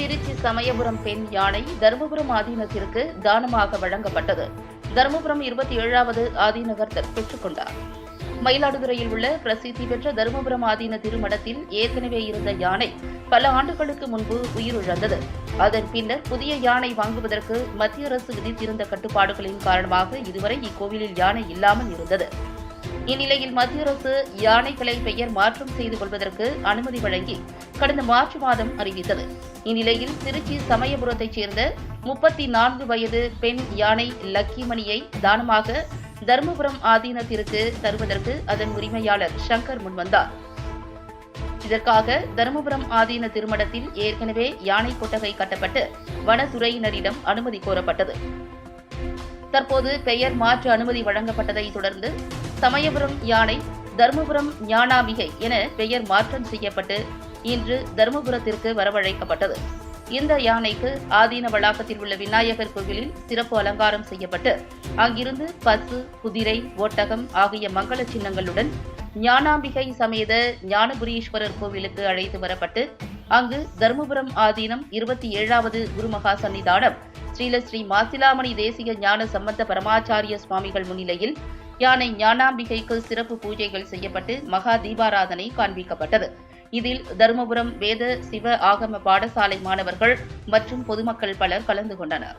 திருச்சி சமயபுரம் பெண் யானை தருமபுரம் ஆதீனத்திற்கு தானமாக வழங்கப்பட்டது. தருமபுரம் இருபத்தி ஏழாவது ஆதீனகர் பெற்றுக்கொண்டார் மயிலாடுதுறையில் உள்ள பிரசித்தி பெற்ற தருமபுரம் ஆதீன திருமணத்தில் ஏற்கனவே இருந்த யானை பல ஆண்டுகளுக்கு முன்பு உயிரிழந்தது. அதன் பின்னர் புதிய யானை வாங்குவதற்கு மத்திய அரசு விதித்திருந்த கட்டுப்பாடுகளின் காரணமாக இதுவரை இக்கோவிலில் யானை இல்லாமல் இருந்தது. இந்நிலையில் மத்திய அரசு யானைகளை பெயர் மாற்றம் செய்து கொள்வதற்கு அனுமதி வழங்கி கடந்த மார்ச் மாதம் அறிவித்தது. இந்நிலையில் திருச்சி சமயபுரத்தைச் சேர்ந்த முப்பத்தி நான்கு வயது பெண் யானை லக்கிமணியை தானமாக தருமபுரம் ஆதீனத்திற்கு தருவதற்கு அதன் உரிமையாளர் சங்கர் முன்வந்தார். இதற்காக தருமபுரம் ஆதீன திருமணத்தில் ஏற்கனவே யானை கொட்டகை கட்டப்பட்டு வனத்துறையினரிடம் அனுமதி கோரப்பட்டது. தற்போது பெயர் மாற்று அனுமதி வழங்கப்பட்டதை தொடர்ந்து சமயபுரம் யானை தருமபுரம் ஞானாம்பிகை என பெயர் மாற்றம் செய்யப்பட்டு இன்று தருமபுரத்திற்கு வரவழைக்கப்பட்டது. இந்த யானைக்கு ஆதீன வளாகத்தில் உள்ள விநாயகர் கோவிலில் சிறப்பு அலங்காரம் செய்யப்பட்டு அங்கிருந்து பசு குதிரை ஓட்டகம் ஆகிய மங்கள சின்னங்களுடன் ஞானாம்பிகை சமேத ஞானபுரீஸ்வரர் கோவிலுக்கு அழைத்து வரப்பட்டு அங்கு தருமபுரம் ஆதீனம் இருபத்தி ஏழாவது குருமகா சன்னிதானம் ஸ்ரீலஸ்ரீ மாசிலாமணி தேசிய ஞான சம்பந்த பரமாச்சாரிய சுவாமிகள் முன்னிலையில் யானை ஞானாம்பிகைக்கு சிறப்பு பூஜைகள் செய்யப்பட்டு மகா தீபாராதனை காண்பிக்கப்பட்டது. இதில் தருமபுரம் வேத சிவ ஆகம பாடசாலை மாணவர்கள் மற்றும் பொதுமக்கள் பலர் கலந்து கொண்டனர்.